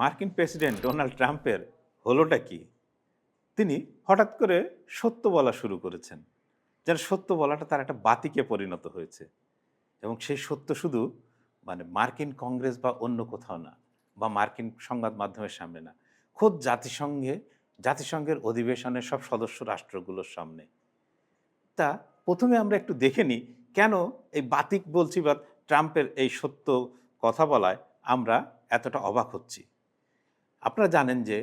মার্কিন president Donald ট্রাম্পের হলোটা কি? তিনি হঠাৎ করে সত্য বলা শুরু করেছেন, যেন সত্য বলাটা তার একটা বাতিকে পরিণত হয়েছে। এবং সেই সত্য শুধু মানে মার্কিন কংগ্রেস বা অন্য কোথাও না, বা মার্কিন সংবাদ মাধ্যমের সামনে না, খোদ জাতিসংঘে, জাতিসংঘের অধিবেশনের সব সদস্য রাষ্ট্রগুলোর সামনে। তা প্রথমে আমরা একটু দেখে নিই, কেন এই বাতিক বলছি বা ট্রাম্পের এই সত্য কথা বলায় আমরা এতটা অবাক হচ্ছি। আপনারা জানেন যে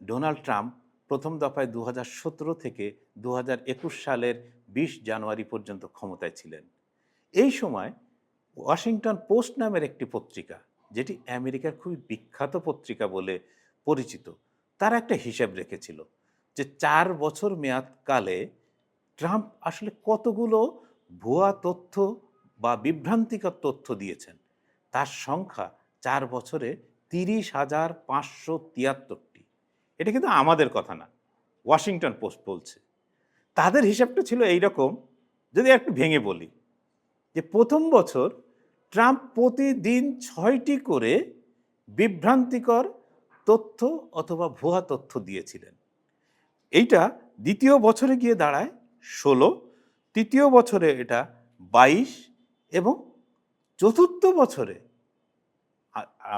ডোনাল্ড ট্রাম্প প্রথম দফায় দু হাজার সতেরো থেকে দু হাজার একুশ সালের বিশ জানুয়ারি পর্যন্ত ক্ষমতায় ছিলেন। এই সময় ওয়াশিংটন পোস্ট নামের একটি পত্রিকা, যেটি আমেরিকার খুবই বিখ্যাত পত্রিকা বলে পরিচিত, তার একটা হিসাব রেখেছিল যে চার বছর মেয়াদকালে ট্রাম্প আসলে কতগুলো ভুয়া তথ্য বা বিভ্রান্তিকর তথ্য দিয়েছেন। তার সংখ্যা চার বছরে তিরিশ হাজার পাঁচশো তিয়াত্তরটি। এটা কিন্তু আমাদের কথা না। ওয়াশিংটন পোস্ট বলছে। তাদের হিসাবটা ছিল এই রকম যদি একটু ভেঙে বলি, যে প্রথম বছর ট্রাম্প প্রতিদিন ছয়টি করে বিভ্রান্তিকর তথ্য অথবা ভুয়া তথ্য দিয়েছিলেন। এইটা দ্বিতীয় বছরে গিয়ে দাঁড়ায় ষোলো, তৃতীয় বছরে এটা বাইশ এবং চতুর্থ বছরে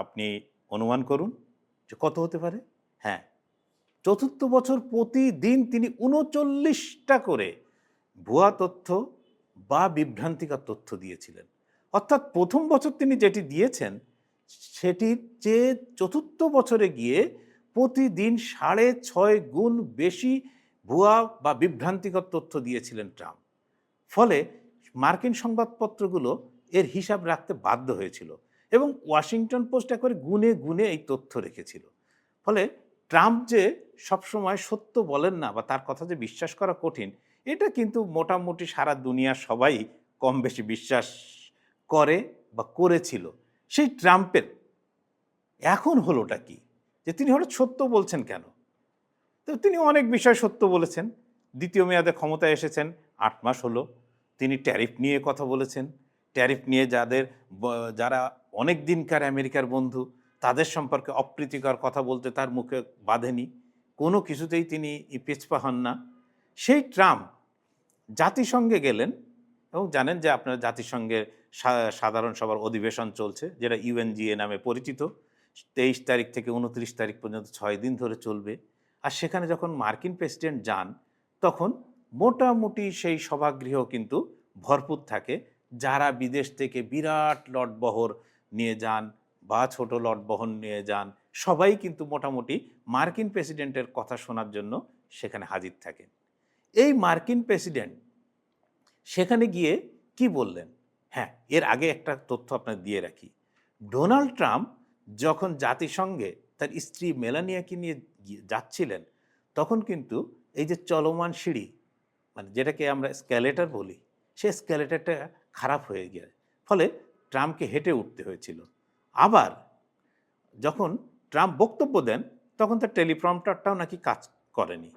আপনি অনুমান করুন যে কত হতে পারে? হ্যাঁ। চতুর্থ বছর প্রতিদিন তিনি উনচল্লিশটা করে ভুয়া তথ্য বা বিভ্রান্তিকর তথ্য দিয়েছিলেন। অর্থাৎ প্রথম বছর তিনি যেটি দিয়েছেন, সেটির চেয়ে চতুর্থ বছরে গিয়ে প্রতিদিন সাড়ে ছয় গুণ বেশি ভুয়া বা বিভ্রান্তিকর তথ্য দিয়েছিলেন ট্রাম্প। ফলে মার্কিন সংবাদপত্রগুলো এর হিসাব রাখতে বাধ্য হয়েছিল। এবং ওয়াশিংটন পোস্ট একবারে গুনে গুনে এই তথ্য রেখেছিল। ফলে ট্রাম্প যে সবসময় সত্য বলেন না বা তার কথা যে বিশ্বাস করা কঠিন, এটা কিন্তু মোটামুটি সারা দুনিয়া সবাই কম বেশি বিশ্বাস করে বা করেছিল। সেই ট্রাম্পের এখন হলোটা কি? যে তিনি হঠাৎ সত্য বলছেন কেন? তো তিনি অনেক বিষয় সত্য বলেছেন। দ্বিতীয় মেয়াদে ক্ষমতায় এসেছেন, আট মাস হলো। তিনি ট্যারিফ নিয়ে কথা বলেছেন। ট্যারিফ নিয়ে যাদের যারা অনেক দিনকার আমেরিকার বন্ধু, তাদের সম্পর্কে অপ্রীতিকর কথা বলতে তার মুখে বাঁধেনি। কোনো কিছুতেই তিনি পিছপা হন না। সেই ট্রাম্প জাতিসংঘে গেলেন এবং জানেন যে আপনার জাতিসংঘের সাধারণ সভার অধিবেশন চলছে, যেটা ইউএনজিএ নামে পরিচিত। তেইশ তারিখ থেকে উনত্রিশ তারিখ পর্যন্ত ছয় দিন ধরে চলবে। আর সেখানে যখন মার্কিন প্রেসিডেন্ট যান, তখন মোটামুটি সেই সভাগৃহ কিন্তু ভরপুর থাকে। যারা বিদেশ থেকে বিরাট লটবহর নিয়ে যান বা ছোট লটবহর নিয়ে যান, সবাই কিন্তু মোটামুটি মার্কিন প্রেসিডেন্টের কথা শোনার জন্য সেখানে হাজির থাকেন। এই মার্কিন প্রেসিডেন্ট সেখানে গিয়ে কি বললেন? হ্যাঁ এর আগে একটা তথ্য আপনার দিয়ে রাখি। ডোনাল্ড ট্রাম্প যখন জাতিসংঘে তার স্ত্রী মেলানিয়াকে নিয়ে যাচ্ছিলেন, তখন কিন্তু এই যে চলমান সিঁড়ি মানে যেটাকে আমরা স্ক্যালেটার বলি সে স্ক্যালেটারটা খারাপ হয়ে গিয়ে, ফলে ট্রাম্পকে হেঁটে উঠতে হয়েছিল। আবার যখন ট্রাম্প বক্তব্য দেন, তখন তার টেলিপ্রম্পটারটাও নাকি কাজ করেনি।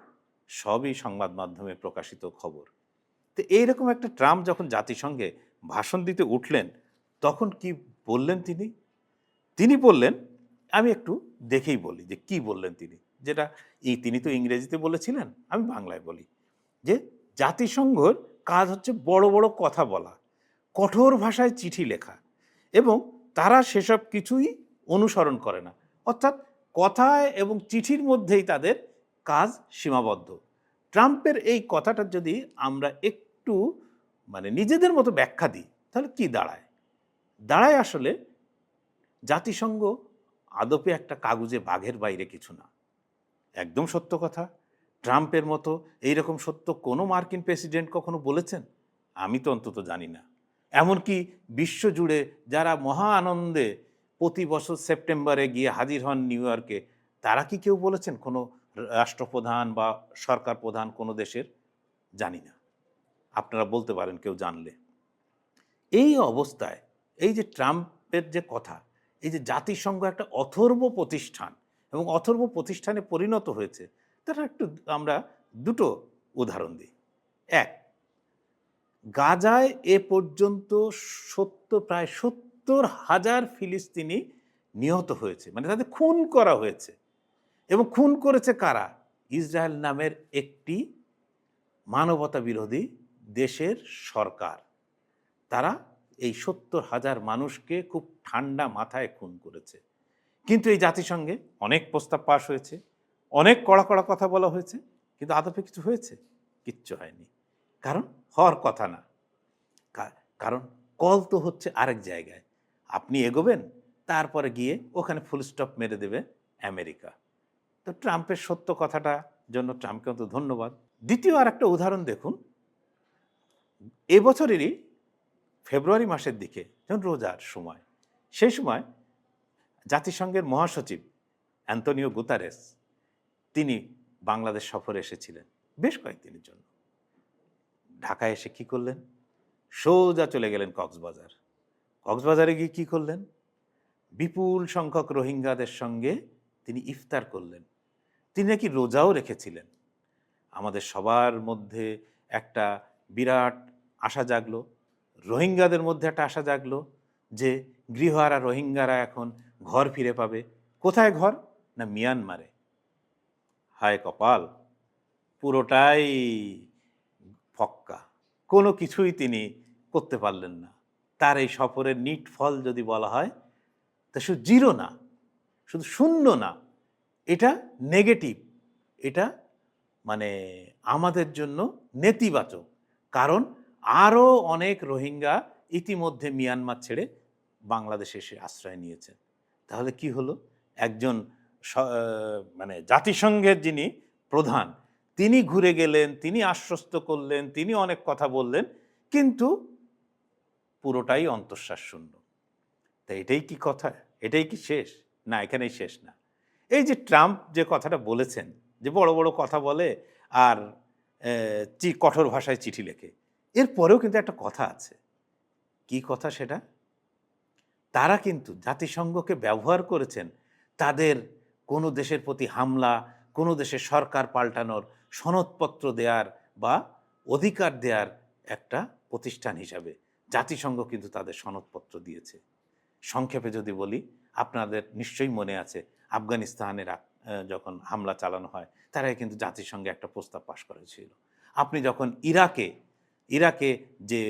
সবই সংবাদ মাধ্যমে প্রকাশিত খবর। তো এইরকম একটা ট্রাম্প যখন জাতিসংঘে ভাষণ দিতে উঠলেন, তখন কি বললেন তিনি? তিনি বললেন, আমি একটু দেখেই বলি যে কি বললেন তিনি। যেটা এই তিনি তো ইংরেজিতে বলেছিলেন, আমি বাংলায় বলি যে জাতিসংঘর কাজ হচ্ছে বড় বড় কথা বলা, কঠোর ভাষায় চিঠি লেখা এবং তারা সেসব কিছুই অনুসরণ করে না। অর্থাৎ কথায় এবং চিঠির মধ্যেই তাদের কাজ সীমাবদ্ধ। ট্রাম্পের এই কথাটা যদি আমরা একটু মানে নিজেদের মতো ব্যাখ্যা দিই, তাহলে কি দাঁড়ায়? দাঁড়ায় আসলে জাতিসংঘ আদপে একটা কাগজে বাঘের বাইরে কিছু না। একদম সত্য কথা। ট্রাম্পের মতো এইরকম সত্য কোনো মার্কিন প্রেসিডেন্ট কখনো বলেছেন? আমি তো অন্তত জানি না। এমনকি বিশ্বজুড়ে যারা মহা আনন্দে প্রতি বছর সেপ্টেম্বরে গিয়ে হাজির হন নিউ ইয়র্কে, তারা কি কেউ বলেছেন কোনো রাষ্ট্রপ্রধান বা সরকার প্রধান কোনো দেশের? জানি না। আপনারা বলতে পারেন কেউ জানলে। এই অবস্থায় এই যে ট্রাম্পের যে কথা, এই যে জাতিসংঘ একটা অথর্ব প্রতিষ্ঠান এবং অথর্ব প্রতিষ্ঠানে পরিণত হয়েছে, তার একটু আমরা দুটো উদাহরণ দিই। এক গাজায় এ পর্যন্ত সত্য, প্রায় সত্তর হাজার ফিলিস্তিনি নিহত হয়েছে। মানে তাদের খুন করা হয়েছে। এবং খুন করেছে কারা? ইসরায়েল নামের একটি মানবতা বিরোধী দেশের সরকার। তারা এই সত্তর হাজার মানুষকে খুব ঠান্ডা মাথায় খুন করেছে। কিন্তু এই জাতিসংঘে অনেক প্রস্তাব পাশ হয়েছে, অনেক কড়া কড়া কথা বলা হয়েছে, কিন্তু আদপে কিছু হয়েছে? কিচ্ছু হয়নি। কারণ হওয়ার কথা না। কারণ কল তো হচ্ছে আরেক জায়গায়। আপনি এগোবেন, তারপরে গিয়ে ওখানে ফুল স্টপ মেরে দেবে আমেরিকা। তো ট্রাম্পের সত্য কথাটা জন্য ট্রাম্পকে অন্তত ধন্যবাদ। দ্বিতীয় আর একটা উদাহরণ দেখুন। এবছরেরই ফেব্রুয়ারি মাসের দিকে যখন রোজার সময়, সেই সময় জাতিসংঘের মহাসচিব অ্যান্তনিও গুতারেস, তিনি বাংলাদেশ সফরে এসেছিলেন, বেশ কয়েকদিনের জন্য। ঢাকায় এসে কি করলেন? সোজা চলে গেলেন কক্সবাজার। কক্সবাজারে গিয়ে কি করলেন? বিপুল সংখ্যক রোহিঙ্গাদের সঙ্গে তিনি ইফতার করলেন। তিনি নাকি রোজাও রেখেছিলেন। আমাদের সবার মধ্যে একটা বিরাট আশা জাগলো, রোহিঙ্গাদের মধ্যে একটা আশা জাগলো যে গৃহহারা রোহিঙ্গারা এখন ঘর ফিরে পাবে। কোথায় ঘর? না মিয়ানমারে। হায় কপাল, পুরোটাই ফক্কা। কোনো কিছুই তিনি করতে পারলেন না। তার এই সফরের নিট ফল যদি বলা হয়, তা শুধু জিরো না, শুধু শূন্য না, এটা নেগেটিভ, এটা মানে আমাদের জন্য নেতিবাচক। কারণ আরও অনেক রোহিঙ্গা ইতিমধ্যে মিয়ানমার ছেড়ে বাংলাদেশে এসে আশ্রয় নিয়েছেন। তাহলে কি হলো? একজন মানে জাতিসংঘের যিনি প্রধান তিনি ঘুরে গেলেন, তিনি আশ্বস্ত করলেন, তিনি অনেক কথা বললেন, কিন্তু পুরোটাই অন্তঃশ্বাস শূন্য। তা এটাই কি কথা? এটাই কি শেষ? না, এখানেই শেষ না। এই যে ট্রাম্প যে কথাটা বলেছেন, যে বড় বড় কথা বলে আর চি- কঠোর ভাষায় চিঠি লেখে এরপরেও কিন্তু একটা কথা আছে। কি কথা সেটা? তারা কিন্তু জাতিসংঘকে ব্যবহার করেছেন, তাদের কোনো দেশের প্রতি হামলা, কোনো দেশের সরকার পাল্টানোর সনদপত্র দেয়ার বা অধিকার দেয়ার একটা প্রতিষ্ঠান হিসাবে। জাতিসংঘ কিন্তু তাদের সনদপত্র দিয়েছে। সংক্ষেপে যদি বলি আপনাদের নিশ্চয়ই মনে আছে আফগানিস্তানের যখন হামলা চালানো হয় তারাই কিন্তু জাতিসংঘে একটা প্রস্তাব পাশ করেছিল। আপনি যখন ইরাকে ইরাকে যে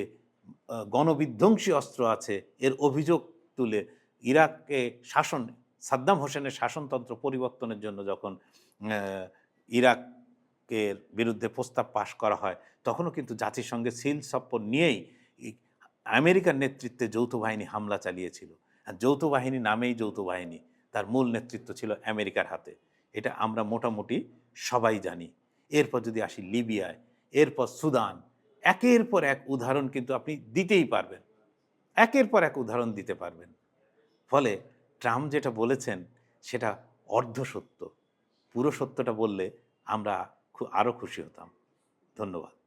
গণবিধ্বংসী অস্ত্র আছে এর অভিযোগ তুলে ইরাকে শাসন সাদ্দাম হোসেনের শাসনতন্ত্র পরিবর্তনের জন্য যখন আহ, ইরাকের বিরুদ্ধে প্রস্তাব পাশ করা হয়, তখনও কিন্তু জাতিসংঘের সিল সপ্পর নিয়েই আমেরিকার নেতৃত্বে যৌথ বাহিনী হামলা চালিয়েছিল। আর যৌথ বাহিনী নামেই যৌথ বাহিনী, তার মূল নেতৃত্ব ছিল আমেরিকার হাতে। এটা আমরা মোটামুটি সবাই জানি। এরপর যদি আসি লিবিয়ায়, এরপর সুদান, একের পর এক উদাহরণ কিন্তু আপনি দিতেই পারবেন। একের পর এক উদাহরণ দিতে পারবেন। ফলে ট্রাম্প যেটা বলেছেন, সেটা অর্ধ সত্য পুরো সত্যটা বললে আমরা আরও খুশি হতাম। ধন্যবাদ।